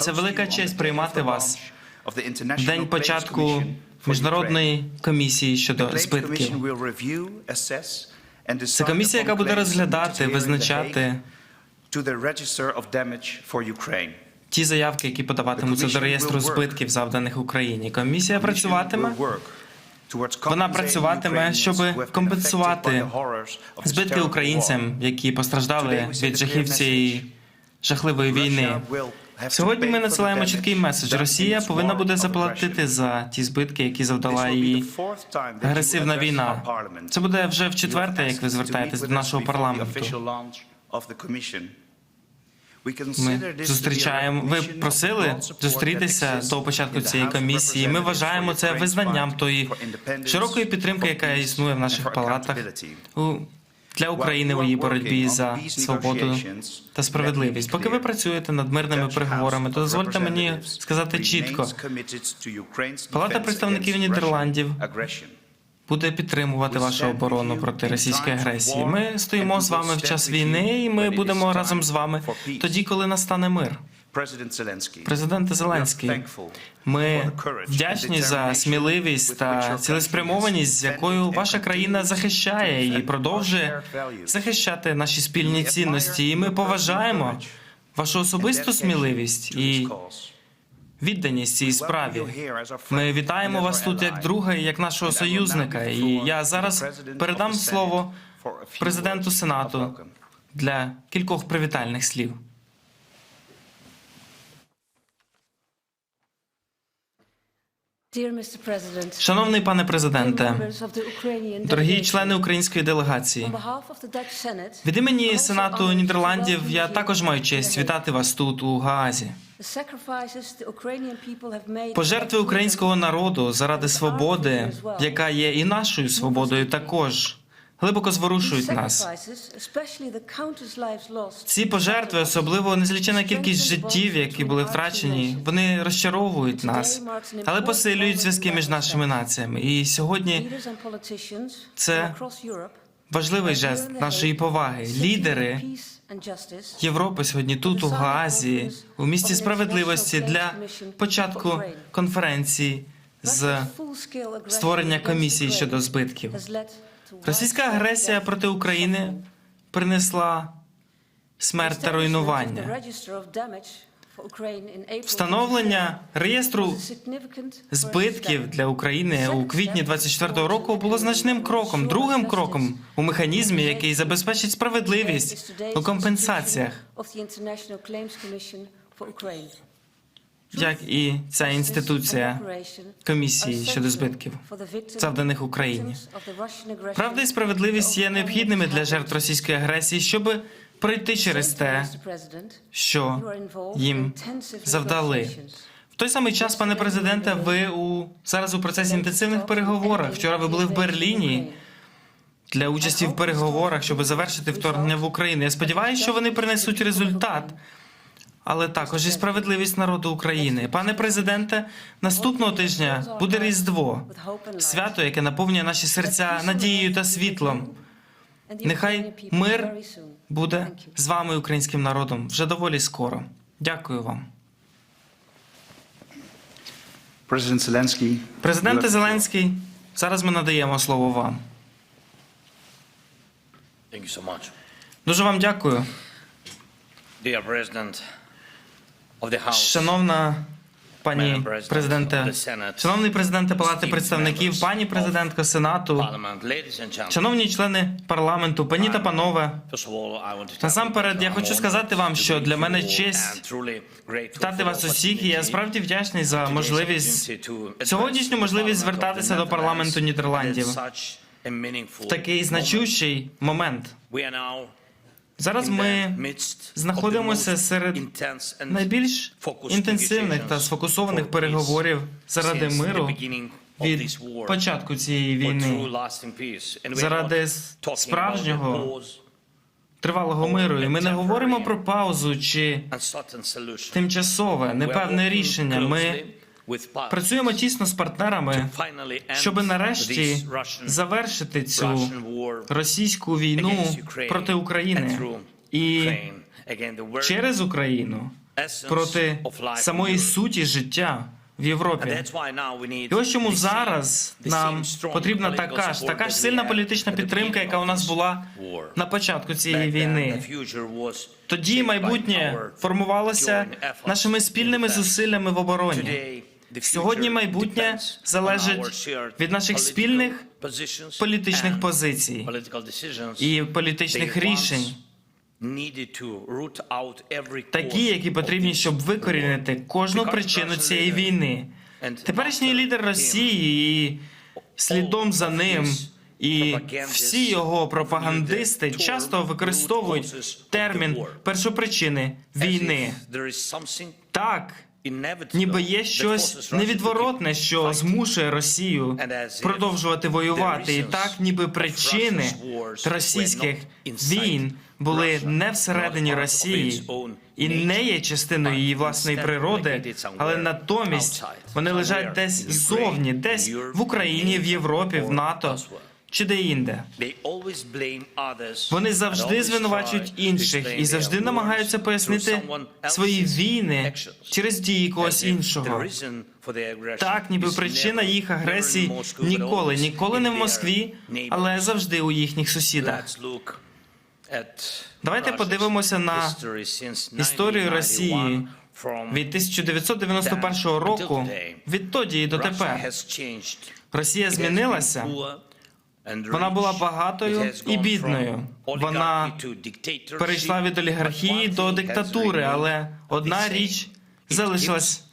Це велика честь приймати вас в день початку міжнародної комісії щодо збитків. Це комісія, яка буде розглядати, визначати ті заявки, які подаватимуться до реєстру збитків, завданих Україні. Комісія працюватиме. Вона працюватиме, щоб компенсувати збитки українцям, які постраждали від жахів цієї жахливої війни. Сьогодні ми надсилаємо чіткий меседж. Росія повинна буде заплатити за ті збитки, які завдала її агресивна війна. Це буде вже в четверте, як ви звертаєтесь до нашого парламенту. Ми зустрічаємо. Ви просили зустрітися до початку цієї комісії. Ми вважаємо це визнанням тої широкої підтримки, яка існує в наших палатах у для України у її боротьбі за свободу та справедливість. Поки ви працюєте над мирними переговорами, то дозвольте мені сказати чітко: Палата представників Нідерландів буде підтримувати вашу оборону проти російської агресії. Ми стоїмо з вами в час війни, і ми будемо разом з вами тоді, коли настане мир. Президенте Зеленський, ми вдячні за сміливість та цілеспрямованість, з якою ваша країна захищає і продовжує захищати наші спільні цінності. І ми поважаємо вашу особисту сміливість і відданість цій справі. Ми вітаємо вас тут як друга і як нашого союзника. І я зараз передам слово президенту Сенату для кількох привітальних слів. Шановний пане президенте, дорогі члени української делегації, від імені Сенату Нідерландів я також маю честь вітати вас тут у Гаазі. Пожертви українського народу заради свободи, яка є і нашою свободою, також глибоко зворушують нас. Ці пожертви, особливо незлічена кількість життів, які були втрачені, вони розчаровують нас, але посилюють зв'язки між нашими націями. І сьогодні це важливий жест нашої поваги. Лідери Європи сьогодні тут, у Гаазі, у місті справедливості для початку конференції з створення комісії щодо збитків. Російська агресія проти України принесла смерть та руйнування. Встановлення реєстру збитків для України у квітні 24-го року було значним кроком, другим кроком у механізмі, який забезпечить справедливість у компенсаціях, як і ця інституція комісії щодо збитків, завданих Україні. Правда і справедливість є необхідними для жертв російської агресії, щоб пройти через те, що їм завдали. В той самий час, пане президенте, ви у зараз у процесі інтенсивних переговорах. Вчора ви були в Берліні для участі в переговорах, щоб завершити вторгнення в Україну. Я сподіваюся, що вони принесуть результат. Але також і справедливість народу України. Пане президенте, наступного тижня буде Різдво, свято, яке наповнює наші серця надією та світлом. Нехай мир буде з вами, українським народом, вже доволі скоро. Дякую вам. President Zelensky. Президенте Зеленський, зараз ми надаємо слово вам. Thank you so much. Дуже вам дякую, Dear President шановна пані президенте, шановний президенте Палати представників, пані президентка Сенату, шановні члени парламенту, пані та панове. Насамперед, я хочу сказати вам, що для мене честь вітати вас усіх, і я справді вдячний за можливість сьогоднішню можливість звертатися до парламенту Нідерландів. в такий значущий момент. Зараз ми знаходимося серед найбільш інтенсивних та сфокусованих переговорів заради миру від початку цієї війни, заради справжнього тривалого миру. І ми не говоримо про паузу чи тимчасове непевне рішення. Ми працюємо тісно з партнерами, щоб нарешті завершити цю російську війну проти України і через Україну проти самої суті життя в Європі. І ось чому зараз нам потрібна така ж така ж сильна політична підтримка, яка у нас була на початку цієї війни. Тоді майбутнє формувалося нашими спільними зусиллями в обороні. Сьогодні майбутнє залежить від наших спільних політичних позицій і політичних рішень, такі, які потрібні, щоб викорінити кожну причину цієї війни. Теперішній лідер Росії і слідом за ним. І всі його пропагандисти часто використовують термін першопричини війни. Так, ніби є щось невідворотне, що змушує Росію продовжувати воювати. І так, ніби причини російських війн були не всередині Росії і не є частиною її власної природи, але натомість вони лежать десь ззовні, десь в Україні, в Європі, в НАТО. Чи always blame Вони завжди звинувачують інших і завжди намагаються пояснити свої війни через дії когось іншого. Так, ніби причина їх агресії ніколи, ніколи не в Москві, але завжди у їхніх сусідах. Давайте подивимося на історію 1991 Росії від 1991 року, відтоді і дотепер. Росія змінилася. Вона була багатою і бідною. Вона перейшла від олігархії до диктатури, але одна річ залишилась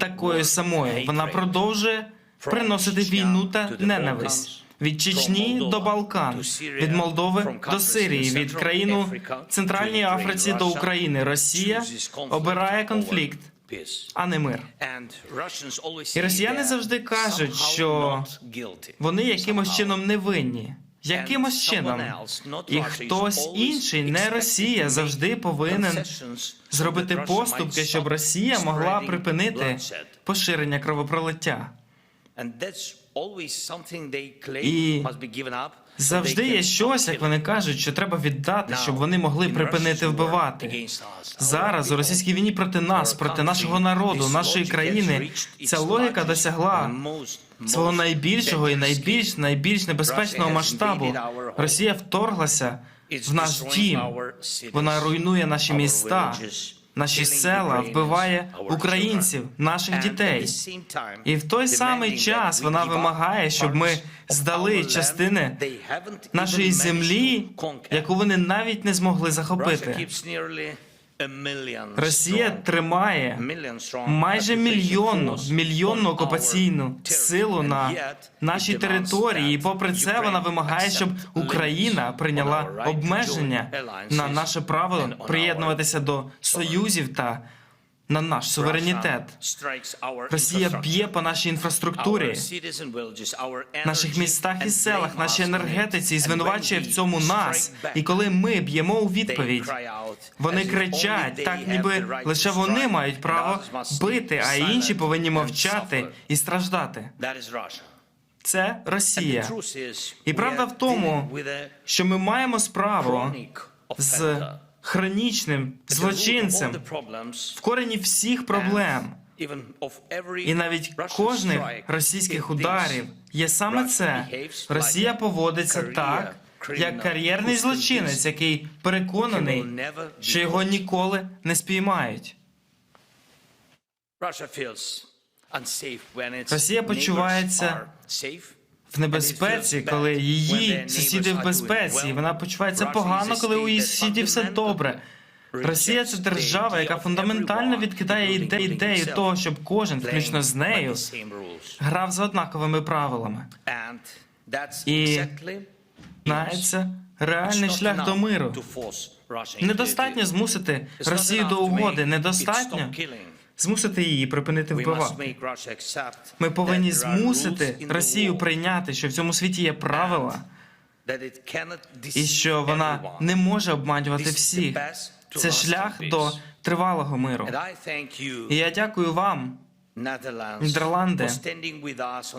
такою самою. Вона продовжує приносити війну та ненависть. Від Чечні до Балкан, від Молдови до Сирії, від Central країн Africa в Центральній to Ukraine. Африці до України. Росія обирає конфлікт. А не мир. І росіяни завжди кажуть, що. Вони якимось чином не винні. Якимось чином. І хтось інший, не Росія, завжди повинен зробити поступки, щоб Росія могла припинити поширення кровопролиття. І Завжди є щось, як вони кажуть, що треба віддати, щоб вони могли припинити вбивати. Зараз у російській війні проти нас, проти нашого народу, нашої країни, ця логіка досягла свого найбільшого і найбільш найбільш небезпечного масштабу. Росія вторглася в наш дім. Вона руйнує наші міста, наші села, вбиває українців, наших дітей. І в той самий час вона вимагає, щоб ми здали частини нашої землі, яку вони навіть не змогли захопити. Росія тримає майже мільйонну мільйонну окупаційну силу на нашій території. І попри це вона вимагає, щоб Україна прийняла обмеження на наше право приєднуватися до союзів та на наш суверенітет. Росія б'є по нашій інфраструктурі, наших містах і селах, нашій енергетиці і звинувачує в цьому нас. І коли ми б'ємо у відповідь, вони кричать, так ніби лише вони мають право бити, а інші повинні мовчати і страждати. Це Росія. І правда в тому, що ми маємо справу з хронічним злочинцем в корені всіх проблем. І навіть кожних російських ударів є саме це. Росія поводиться так, як кар'єрний злочинець, який переконаний, що його ніколи не спіймають. Росія почувається В небезпеці, коли її сусіди в безпеці, і вона почувається погано, коли у її сусідів все добре. Росія це держава, яка фундаментально відкидає ідею ідею того, щоб кожен, включно з нею, грав за однаковими правилами. І Знається, реальний шлях до миру. Недостатньо змусити Росію до угоди, недостатньо змусити її припинити вбивати. Ми повинні змусити Росію прийняти, що в цьому світі є правила, і що вона не може обманювати всіх. Це шлях до тривалого миру. І я дякую вам, Нідерланди,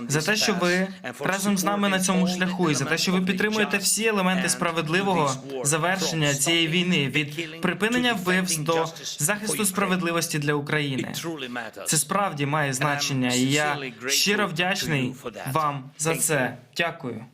за те, що ви разом з нами на цьому шляху, і за те, що ви підтримуєте всі елементи справедливого завершення цієї війни від припинення вбивств до захисту справедливості для України. Це справді має значення, і я щиро вдячний вам за це. Дякую.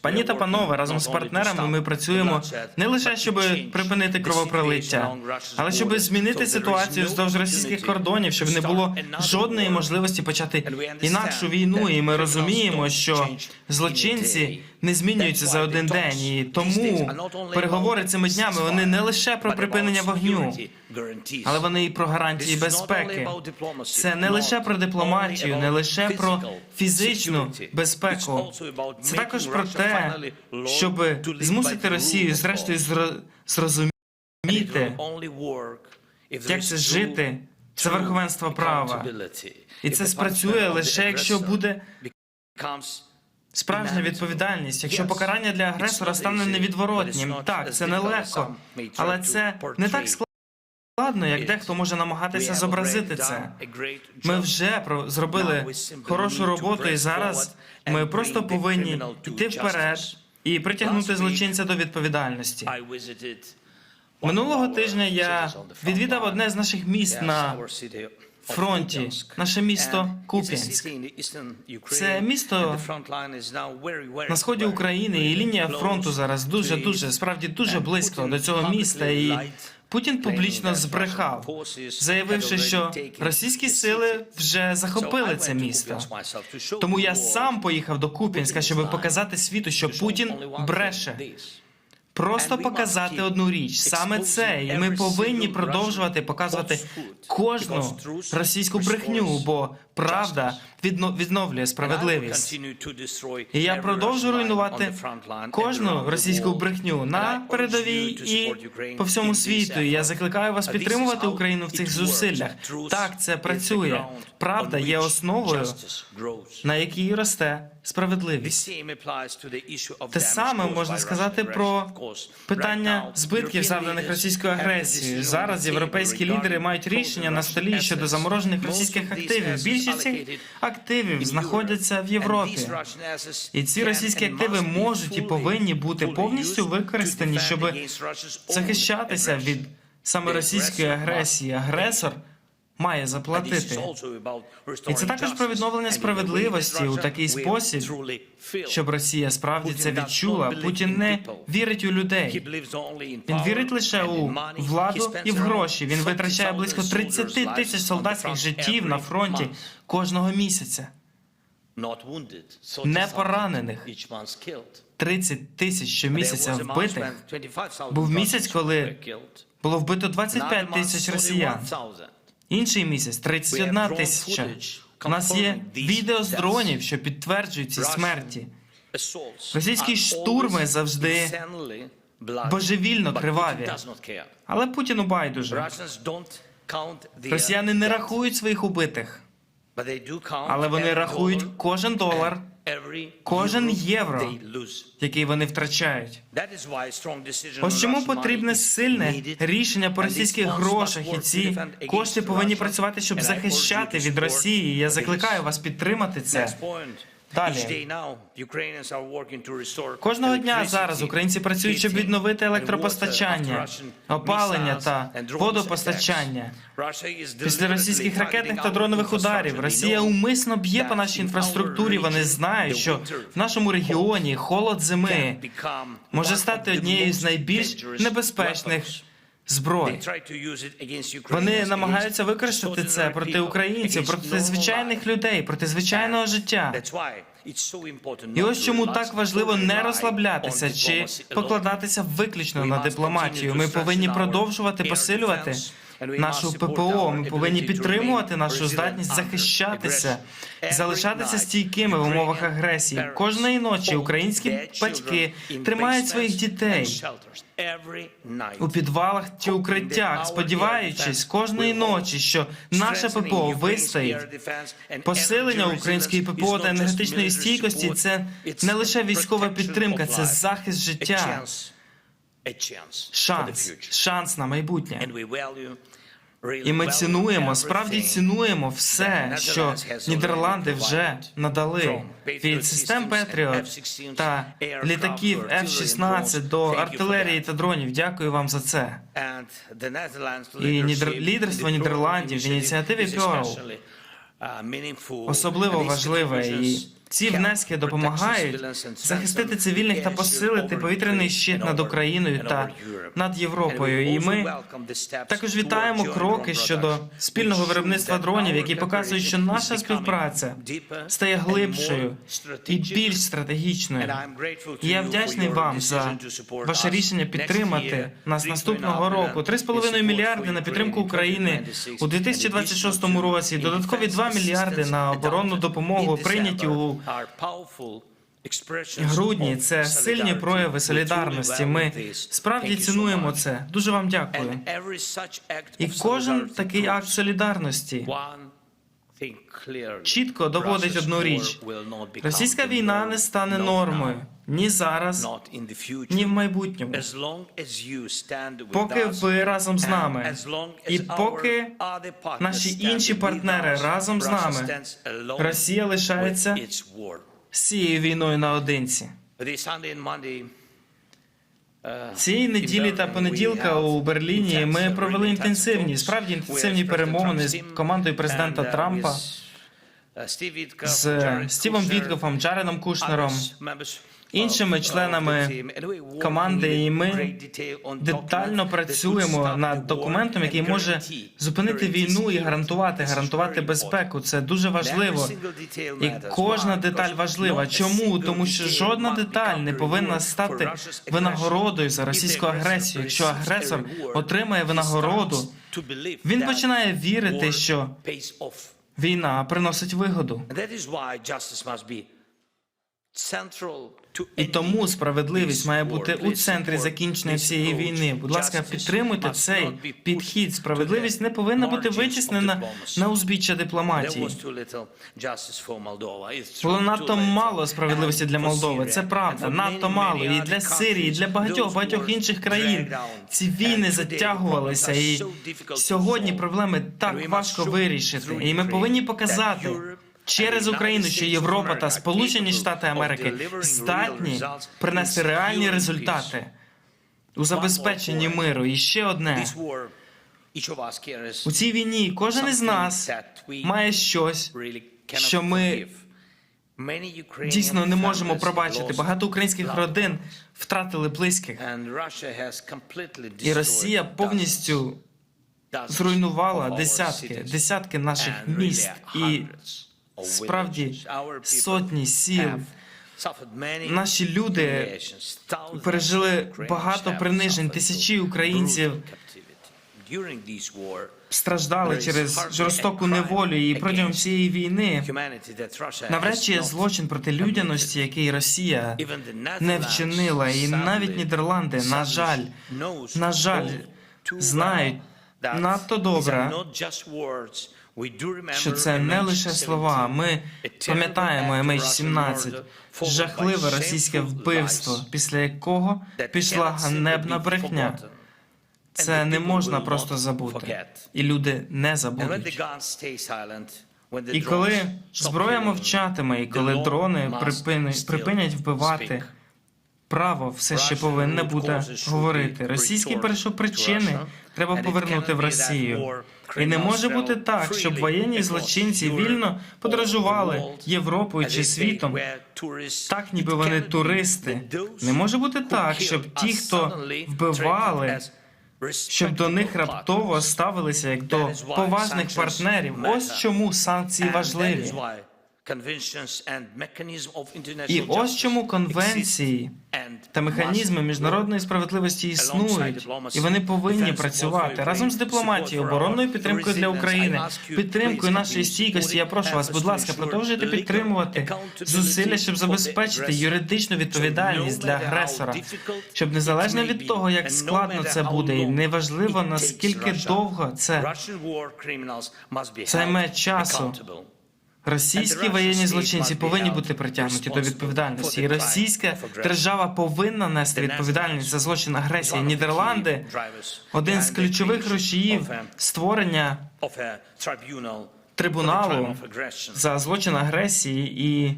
Пані та панове, разом з партнерами ми працюємо не лише щоб припинити кровопролиття, але щоб змінити ситуацію вздовж російських кордонів, щоб не було жодної можливості почати інакшу війну. І ми розуміємо, що злочинці не змінюються за один день. І тому переговори цими днями вони не лише про припинення вогню, але вони і про гарантії безпеки. Це не лише про дипломатію, не лише про фізичну безпеку. Це також про те, щоб змусити Росію зрештою зро- зрозуміти, як це жити. За верховенство права. І це спрацює лише якщо буде справжня відповідальність, якщо покарання для агресора стане невідворотнім. Так, це нелегко, але це не так складно, як дехто може намагатися зобразити це. Ми вже про зробили хорошу роботу, і зараз ми просто повинні йти вперед і притягнути злочинця до відповідальності. Минулого тижня я відвідав одне з наших міст на фронті, наше місто Куп'янськ. Це місто на сході України, і лінія фронту зараз дуже дуже справді дуже близько до цього міста. І Путін публічно збрехав, заявивши, що російські сили вже захопили це місто. Тому я сам поїхав до Куп'янська, щоб показати світу, що Путін бреше. Просто показати одну річ, саме це, і ми повинні продовжувати показувати кожну російську брехню, бо правда відновлює справедливість. І я продовжу руйнувати кожну російську брехню на передовій і по всьому світу. І я закликаю вас підтримувати Україну в цих зусиллях. Так, це працює. Правда є основою, на якій росте справедливість. Те саме можна сказати про Питання збитків, завданих російською агресією. Зараз європейські лідери мають рішення на столі щодо заморожених російських активів. Більшість цих активів знаходяться в Європі. І ці російські активи можуть і повинні бути повністю використані, щоб захищатися від саме російської агресії. Агресор має заплатити. І це також про відновлення справедливості у такий спосіб, Щоб Росія справді це відчула. Путін не вірить у людей. Він вірить лише у владу і в гроші. Він витрачає близько 30 тисяч солдатських життів на фронті кожного місяця. не поранених. 30 тисяч щомісяця вбитих. Був місяць, коли було вбито 25 тисяч росіян. Інший місяць 31 тисяча. У нас є відео з дронів, що підтверджують ці смерті. Російські штурми завжди божевільно криваві. Але Путіну байдуже. Росіяни не рахують своїх убитих, але вони рахують кожен долар, кожен євро, який вони втрачають. Ось чому потрібне сильне рішення по російських грошах, і ці кошти повинні працювати, щоб захищати від Росії. Я закликаю вас підтримати це. Далі. Кожного дня зараз українці працюють, щоб відновити електропостачання, опалення та водопостачання. Після російських ракетних та дронових ударів Росія умисно б'є по нашій інфраструктурі. Вони знають, що в нашому регіоні холод зими може стати однією з найбільш небезпечних зброй. Вони намагаються використати це проти українців, проти звичайних людей, проти звичайного життя. І ось чому так важливо не розслаблятися чи покладатися виключно на дипломатію. Ми повинні продовжувати посилювати нашу ППО. Ми повинні підтримувати нашу здатність захищатися, залишатися стійкими в умовах агресії. Кожної ночі українські батьки тримають своїх дітей у підвалах чи укриттях, сподіваючись кожної ночі, що наше ППО вистоїть. Посилення української ППО та енергетичної стійкості це не лише військова підтримка, це захист життя, шанс, шанс на майбутнє. І ми цінуємо, справді цінуємо все, що Нідерланди вже надали від систем Петріот та літаків F-16 до артилерії та дронів. Дякую вам за це. І нідер... лідерство Нідерландів в ініціативі Pearl Особливо важливе, і ці внески допомагають захистити цивільних та посилити повітряний щит над Україною та над Європою. І ми також вітаємо кроки щодо спільного виробництва дронів, які показують, що наша співпраця стає глибшою і більш стратегічною. І я вдячний вам за ваше рішення підтримати нас наступного року. 3,5 мільярди на підтримку України у 2026 році. Додаткові 2 мільярди на оборонну допомогу прийняті у грудні. Це сильні прояви солідарності. Ми справді цінуємо це. Дуже вам дякую. І кожен такий акт солідарності чітко доводить одну річ: російська війна не стане нормою ні зараз, ні в майбутньому. Поки ви разом з нами, і поки наші інші партнери разом з нами, Росія лишається з цією війною наодинці. Цієї неділі та понеділка у Берліні ми провели інтенсивні, справді інтенсивні перемовини з командою президента Трампа, з Стівом Віткофом, Джареном Кушнером, іншими членами команди, і ми детально працюємо над документом, який може зупинити війну і гарантувати, гарантувати безпеку. Це дуже важливо. І кожна деталь важлива. Чому? Тому що жодна деталь не повинна стати винагородою за російську агресію. Якщо агресор отримає винагороду, він починає вірити, що війна приносить вигоду. І тому справедливість має бути у центрі закінчення цієї війни. Будь ласка, підтримуйте цей підхід. Справедливість не повинна бути витіснена на узбіччя дипломатії. Було надто мало справедливості для Молдови. Це правда, надто мало і для Сирії, і для багатьох багатьох інших країн. Ці війни затягувалися, і сьогодні проблеми так важко вирішити. І ми повинні показати. Через Україну, що Європа та Сполучені Штати Америки здатні принести реальні результати у забезпеченні миру. І ще одне. У цій війні кожен із нас має щось, що ми дійсно не можемо пробачити. Багато українських родин втратили близьких, і Росія повністю зруйнувала десятки, десятки наших міст і справді сотні сіл. Наші люди пережили багато принижень. Тисячі українців страждали через жорстоку неволю. І протягом цієї війни навряд чи є злочин проти людяності, який Росія не вчинила. І навіть Нідерланди, на жаль, на жаль, знають надто добре, що це не лише слова. Ми пам'ятаємо MH17, жахливе російське вбивство, після якого пішла ганебна брехня. Це не можна просто забути, і люди не забудуть. І коли зброя мовчатиме, і коли дрони припинять, припинять вбивати, право все ще повинне буде говорити. Російські першопричини треба повернути в Росію. І не може бути так, щоб воєнні злочинці вільно подорожували Європою чи світом, так ніби вони туристи. Не може бути так, щоб ті, хто вбивали, щоб до них раптово ставилися як до поважних партнерів. Ось чому санкції важливі. І ось чому конвенції та механізми міжнародної справедливості існують, і вони повинні працювати разом з дипломатією, оборонною підтримкою для України, підтримкою нашої стійкості. Я прошу вас, будь ласка, продовжуйте підтримувати зусилля, щоб забезпечити юридичну відповідальність для агресора, щоб незалежно від того, як складно це буде, і неважливо наскільки довго це займе часу. Російські воєнні злочинці повинні бути притягнуті до відповідальності, і російська держава повинна нести відповідальність за злочин агресії. Нідерланди один з ключових рушіїв створення трибуналу за злочин агресії і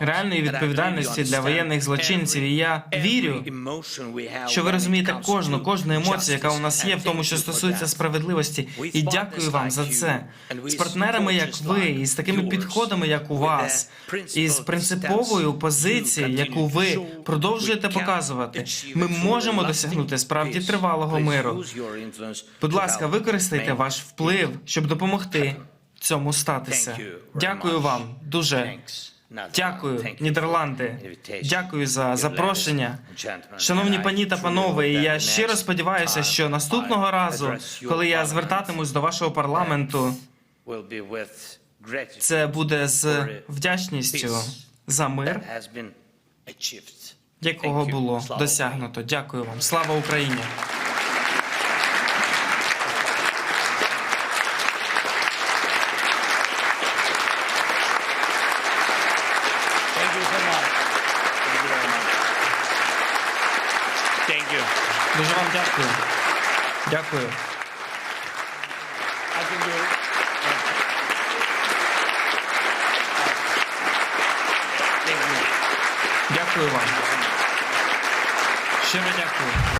реальної відповідальності для воєнних злочинців. І я вірю, що ви розумієте кожну кожну емоцію, яка у нас є, в тому, що стосується справедливості. І дякую вам за це. З партнерами, як ви, і з такими підходами, як у вас, і з принциповою позицією, яку ви продовжуєте показувати, ми можемо досягнути справді тривалого миру. Будь ласка, використайте ваш вплив, щоб допомогти цьому статися. Дякую вам дуже. Дякую, Нідерланди. Дякую за запрошення. Шановні пані та панове, і я щиро сподіваюся, що наступного разу, коли я звертатимусь до вашого парламенту, це буде з вдячністю за мир, якого було досягнуто. Дякую вам. Слава Україні! Thank you. Дуже вам дякую. Дякую. I can do it. Thank you. Дякую вам. Щиро дякую.